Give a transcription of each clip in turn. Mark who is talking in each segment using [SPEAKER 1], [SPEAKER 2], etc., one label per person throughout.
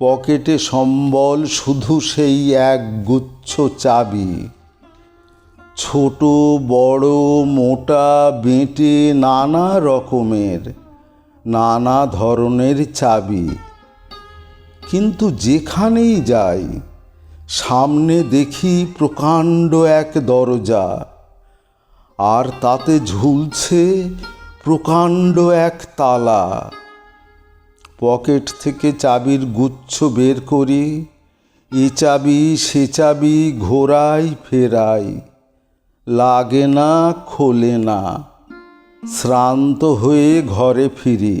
[SPEAKER 1] পকেটে সম্বল শুধু সেই এক গুচ্ছ চাবি। ছোট, বড়, মোটা, বেঁটে নানা রকমের, নানা ধরনের চাবি। কিন্তু যেখানেই যাই, সামনে দেখি প্রকাণ্ড এক দরজা। আর তাতে ঝুলছে প্রকাণ্ড এক তালা। পকেট থেকে চাবির গুচ্ছ বের করি, এ চাবি সে চাবি ঘোরাই ফেরাই, লাগে না, খোলে না, শ্রান্ত হয়ে ঘরে ফিরি।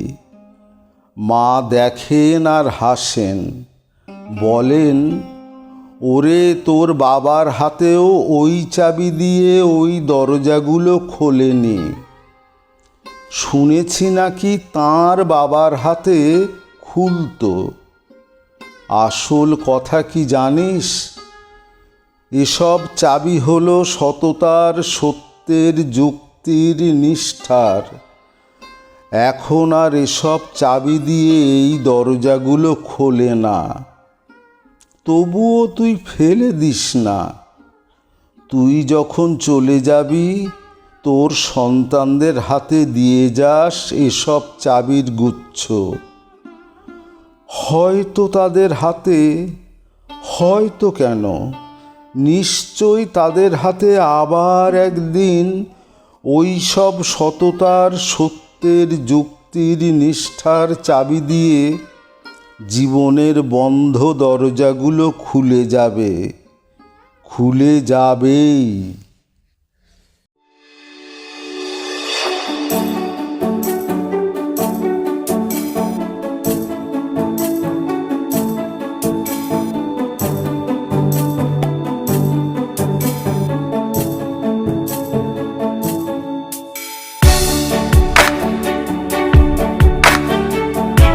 [SPEAKER 1] মা দেখেন আর হাসেন, বলেন, ওরে তোর বাবার হাতেও ওই চাবি দিয়ে ওই দরজাগুলো খোলেনি। শুনেছি নাকি তার বাবার হাতে খুলতো। আসল কথা কি জানিস? এসব চাবি হলো সততার সত্যের যুক্তির নিষ্ঠার। এখন আর এসব চাবি দিয়ে এই দরজাগুলো খোলে না। তবুও তুই ফেলে দিস না। তুই যখন চলে যাবি তোর সন্তানদের হাতে দিয়ে যাস এসব চাবির গুচ্ছ। হয়তো তাদের হাতে, হয়তো কেন? নিশ্চয় তাদের হাতে আবার একদিন ওই সব সততার, সত্যের, যুক্তির, নিষ্ঠার চাবি দিয়ে জীবনের বন্ধ দরজাগুলো খুলে যাবে। খুলে যাবেই।